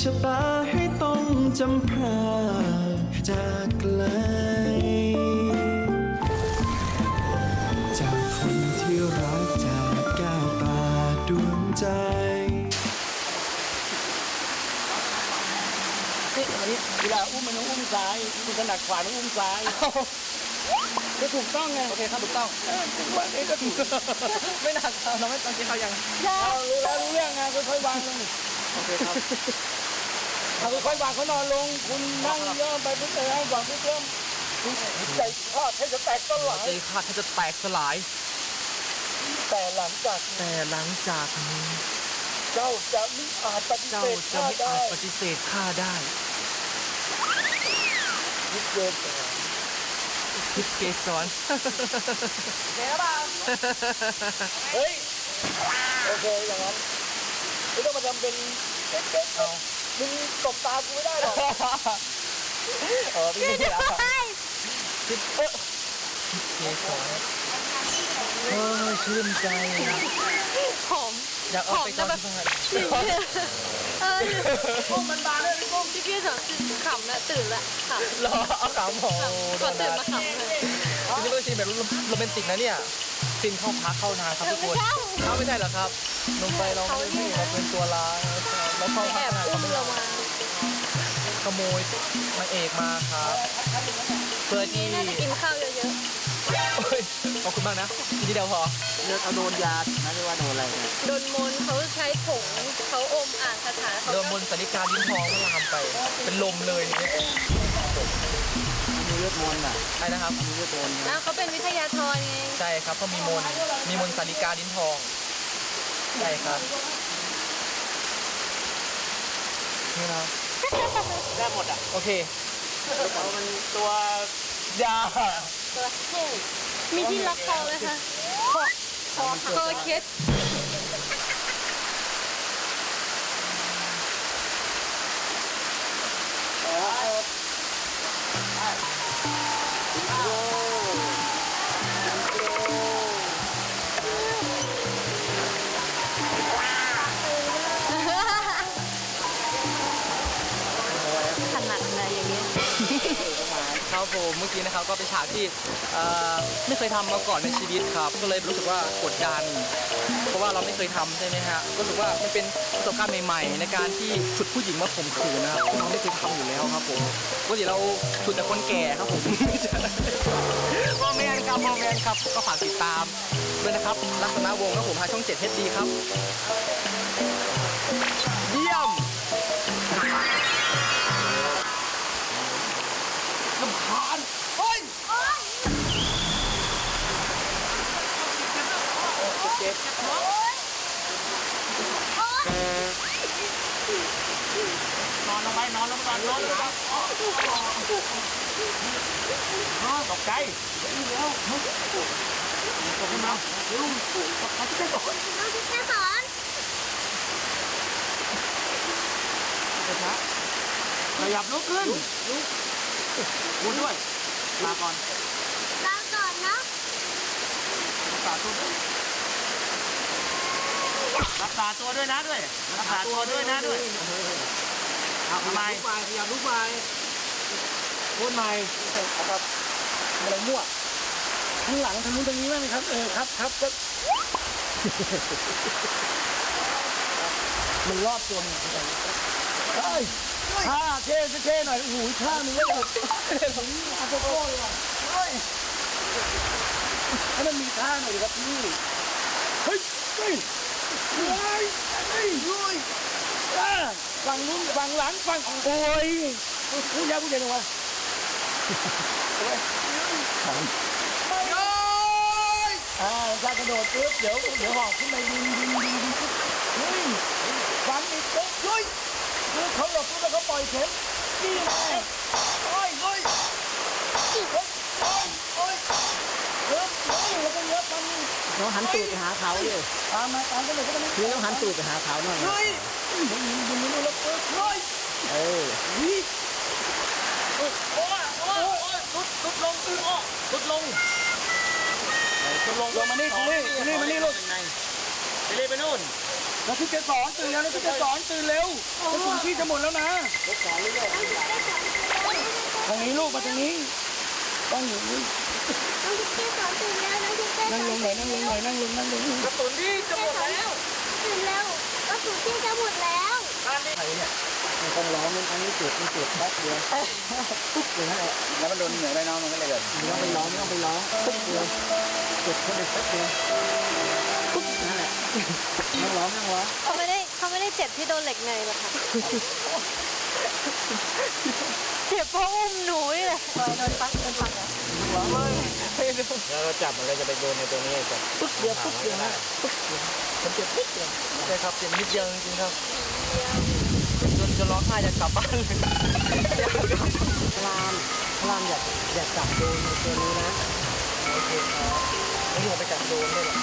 ชะตาให้ต้องจำพรากจากไกล จากคนที่รักจากแก้วตาดวงใจ นี่อันนี้เวลาอุ้มมันต้องอุ้มซ้ายคุณถนัดขวาต้องอุ้มซ้ายก็ถูกต้องไง โอเคครับถูกต้องว่าเอ๊ะก็ถูกไม่หนักเราไม่ต้องกินข้ายังเอารู้แล้วรู้เรื่องไงค่อยๆวางลงโอเคครับ เอาค่อยๆวางเขานอนลง คุณนั่งย่อไปปุ๊บเลยให้วางปุ๊บเริ่มคุณใจทอดให้จะแตกต้นหลายใจขาดถ้าจะแตกสลาย แต่หลังจากแต่หลังจากนี้ เจ้าจะมิอาจปฏิเจ้าเสธจะข้าไม่ได้อาจปฏิเสธข้าได้คิดเกินไปทิพเกสรเฮ้ย โอเคอย่างนั้นไม่ต้องมาทำเป็นเก๊กๆเอา มึงตบตากูไม่ได้หรอกเออพี่ไม่ได้ทิพเออทิพเกสรเออชื่นใจนะหอมอยากเอาไปตอนที่บ้านจริงเนี่ยเออกุ้งมันบานเลยพี่กุ้งพี่พี่สาวขำนะตื่นละขำรอเอาขำโหขำก่อนตื่นมาขำเลยนี่เป็นซีนแบบโรแมนติกนะเนี่ย ซีนเข้าพักเข้านานครับเธทุอกคไม่นใช่เขาไม่ใช่เหรอครับลงไปเราไม่ได้เราเป็นตัวร้ายเราเข้าแอพักบนานอุ้มเรามาขโมยนางเอกมาครับเพื่อที่น่าจะกินข้าวเยอะโอ้ยขอบคุณมากนะทีนี้เดียวพอเลือกเอาโดนยานะไม่ว่าโดนอะไรเนี่ยๆโดนมนต์เขาใช้ผงเขาอมอ่านคาถาเขาโดนมนต์สาริกาลิ้นทองก็ลามไป เป็นลมเลยเนี่ย มีเลือดมนต์อะใช่นะครับมีเลือดมนต์อ้าวเขาเป็นวิทยาธรไงใช่ครับเขามีมนต์มีมนต์สาริกาลิ้นทองใช่ครับนี่นะได้หมดอะโอเคเขามันตัวยาตัวเท่มีที่ล็อกคอไหมคะคอคอคอเคส มื่อกี้นะครับก็เป็นฉากที่เอ่อไม่เคยทำมาก่อนในชีวิตครับ ก็เลยรู้สึกว่ากดดัน เพราะว่าเราไม่เคยทำใช่ไหมฮะก็รู้สึกว่ามันเป็นประสบการณ์ใหม่ ๆ ในการที่ฉุดผู้หญิงมาข่มขืนนะครับซึ่งเราไม่เคยทำอยู่แล้วครับผมปกติเราฉุดแต่คนแก่ครับผมไม่ใช่โมเมนครับโมเมนครับก็ฝากติดตามด้วยนะครับลักษณะวงศ์ครับผมทางช่อง 7 HD ครับ นอนลงไปนอนลงไปนอนลงไปตกใจเร็วตกขึ้นมาเร็วเขาจะได้ตกแค่สอนช้าขยับลุกขึ้นลุกวุ้นด้วยลาก่อนลาก่อนนะรักษาตัวรักษาตัวด้วยนะด้วยรักษาตัวด้วยนะด้วย เอาทำไมขยับลุกไปพูดใหม่ครับอะไรมั่วข้างหลังทางนู้นทางนี้บ้างครับ เออครับครับก็มันรอบตัวมันเฮ้ยท่าเท่เท่หน่อยโอ้โหท่านี้เลยผมอาโกโก้เลยเฮ้ยให้มันมีท่าหน่อยครับพี่เฮ้ยเฮ้ยเฮ้ยเฮ้ยเฮ้ย ฝั่งนู้นฝั่งหลังฝั่งโอ้ยพูดยาวพูดเย็นลงมาอ่าถ้ากระโดดปุ๊บเดี๋ยวเดี๋ยวหอกขึ้นไปดินดินดินดินเฮ้ยฟันอีกปุ๊บเฮ้ยคือเขาหลบปุ๊บแล้วเขาปล่อยเข็มนี่ไงโอ้ยโอ้ยโอ้ยโอ้ยโอ้ยเฮ้ยเฮ้ยแล้วก็เยอะฟันนี่น้องหันตูดไปหาเขาเลยตามมาตามกันเลยก็ได้คือน้องหันตูดไปหาเขาหน่อยเฮ้ย ยิงยิงยิงยิงแล้วปุ๊บเฮ้ยเออนี่โอ้ยโอ้ยโอ้ยสุดสุดลงอึ้งอ้อสุดลงสุดลงลงมานี่นี่นี่มานี่ลูกไปเลยไปนู่นแล้วพี่เกสรตื่นแล้วแล้วพี่เกสรตื่นเร็วกระสุนพี่จะหมดแล้วนะทางนี้ลูกมาทางนี้ต้องอยู่นี่เราคือเจสอนตื่นแล้วนั่งลงหน่อยนั่งลงหน่อยนั่งลงนั่งลงกระสุนที่จะหมดแล้วตื่นแล้ว กระสุนเจ๊จะหมดแล้วไม่ต้องร้องมันอันนี้จุดมันจุดแป๊บเดียวปุ๊บเลยนั่นแหละแล้วมันโดนเหนื่อยได้น้องมันก็เลยเกิดไม่ต้องไปร้องไม่ต้องไปร้องปุ๊บเดียวจุดแค่เด็กแป๊บเดียวปุ๊บนั่นแหละนั่งร้องนั่งร้องเขาไม่ได้เขาไม่ได้เจ็บที่โดนเหล็กในหรอกค่ะ เจ็บเพราะอุ้มหนูนี่แหละโดนปักโดนปักเหรอแล้วเราจับมันก็จะไปโดนในตัวนี้จับปุ๊บเดียวปุ๊บเดียวนะปุ๊บเดียวมันเจ็บปุ๊บเดียวใช่ครับเจ็บนิดเดียวจริงๆครับจนจะร้องไห้จะกลับบ้านเลยพรามพรามอยากอยากจับโดนในตัวนี้นะโอเคครับไม่ลงไปจับโดนด้วยหรอ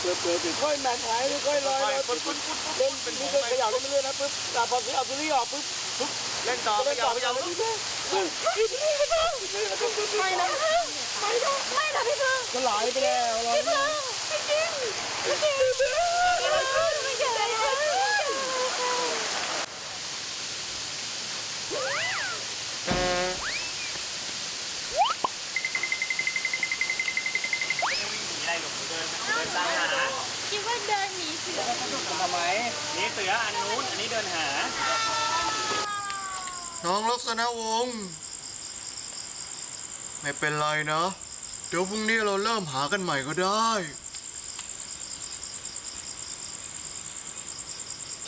เปิดเปิดเปิดค่อยแมนหายค่อยลอยปุ๊บปุ๊บปุ๊บเล่นเป็นนี่ก็ขยับเล่นเรื่อยนะปุ๊บแต่พอเอาตัวนี้ออกปุ๊บปุ๊บเล่นต่อเล่นต่อขยับไปเรื่อยพี่พึ่งพี่พึ่งไม่นะไม่นะไม่นะพี่เพิ่งก็ไหลไปแล้วพี่เพิ่งจริงจริง ทำไมนี่เสืออันนู้น อันนี้เดินหา น้องลักษณะวงศ์ไม่เป็นไรนะ เดี๋ยวพรุ่งนี้เราเริ่มหากันใหม่ก็ได้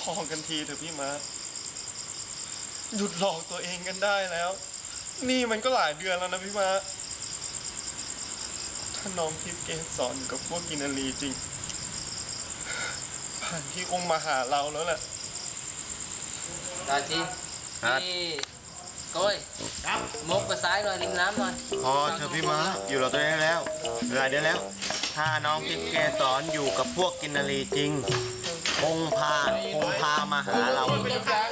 พอกันทีเถอะพี่มาหยุดหลอกตัวเองกันได้แล้ว นี่มันก็หลายเดือนแล้วนะพี่มาถ้าน้องทิพย์เกสรอยู่กับพวกกินนารีจริง ผ่านพี่คงมาหาเราแล้วแหละตาทีพี่ก้อยมกไปซ้ายหน่อยริมน้ำหน่อยพอเธอะพี่ม้าอยู่กับตัวเองได้แล้วหลายเดือนแล้ว ถ้าน้องทิพย์เกสอนอยู่กับพวกกินนารีจริง คงพาคงพามาหาเราเป็นยาง